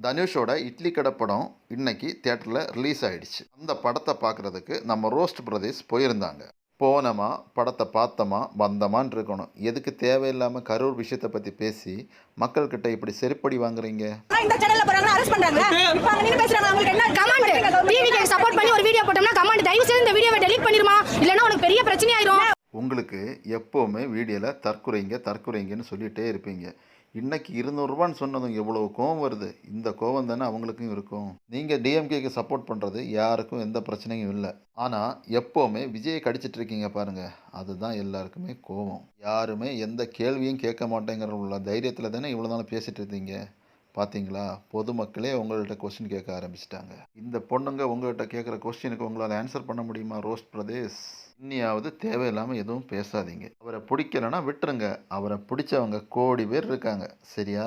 தனுஷோட இட்லி கடை படம் இன்னைக்கு தியேட்டரில் ரிலீஸ் ஆயிடுச்சு. அந்த படத்தை பார்க்குறதுக்கு நம்ம ரோஸ்ட் பிரதேஷ் போயிருந்தாங்க. போனோமா? படத்தை பார்த்தோமா? வந்தோமான்னு இருக்கணும். எதுக்கு தேவையில்லாமல் கரூர் விஷயத்தை பற்றி பேசி மக்கள்கிட்ட இப்படி செருப்படி வாங்குறீங்க? வீடியோவை இல்லைன்னா உனக்கு பெரிய பிரச்சனை ஆயிரும் உங்களுக்கு எப்போவுமே வீடியோவில் தற்குறைங்க தற்குறைங்கன்னு சொல்லிகிட்டே இருப்பீங்க. இன்னைக்கு இருநூறுபான்னு சொன்னதும் எவ்வளோ கோவம் வருது? இந்த கோவம் தானே அவங்களுக்கும் இருக்கும். நீங்கள் டிஎம்கேக்கு சப்போர்ட் பண்ணுறது யாருக்கும் எந்த பிரச்சனையும் இல்லை. ஆனால் எப்போவுமே விஜயை கடிச்சிட்டு இருக்கீங்க பாருங்கள் அதுதான் எல்லாருக்குமே கோவம். யாருமே எந்த கேள்வியும் கேட்க மாட்டேங்கிற உள்ள தைரியத்தில் தானே இவ்வளோ நாள் பேசிகிட்டு இருந்தீங்க? பார்த்தீங்களா பொதுமக்களே உங்கள்கிட்ட கொஸ்டின் கேட்க ஆரம்பிச்சிட்டாங்க. இந்த பொண்ணுங்க உங்கள்கிட்ட கேட்குற கொஸ்டினுக்கு உங்களால் ஆன்சர் பண்ண முடியுமா ரோஸ் பிரதேஷ்? இன்னியாவது தேவையில்லாமல் எதுவும் பேசாதீங்க. அவரை பிடிக்கலன்னா விட்டுருங்க. அவரை பிடிச்சவங்க கோடி பேர் இருக்காங்க. சரியா?